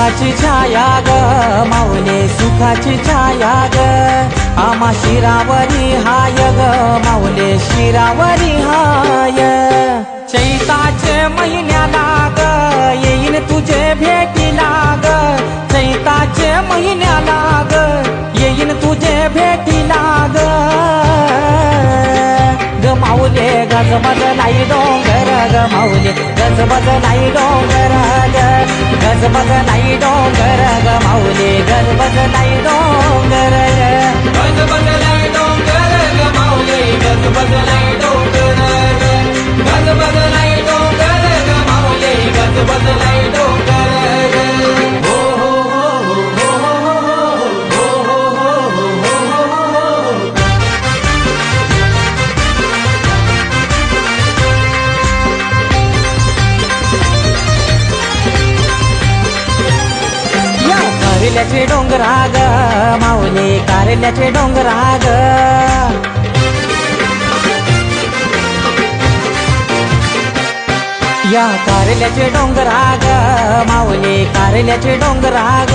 सुखाची छाया ग माऊले सुखाची छाया ग. आमा शिरावरी हाय ग माऊले शिरावरी हाय. चैताचे महिन्याला ग येईन तुझे भेटीला ग चैताचे महिन्याला ग येईन तुझे भेटीला ग ग माऊले गजबज नाही डोंगर ग माऊले गजबज नाही डोंगर. mơ mơ này đó về कारल्याचे डोंगर आग माऊली कारल्याचे डोंगर आग या कारल्याचे डोंगर आग माऊली कारल्याचे डोंगर आग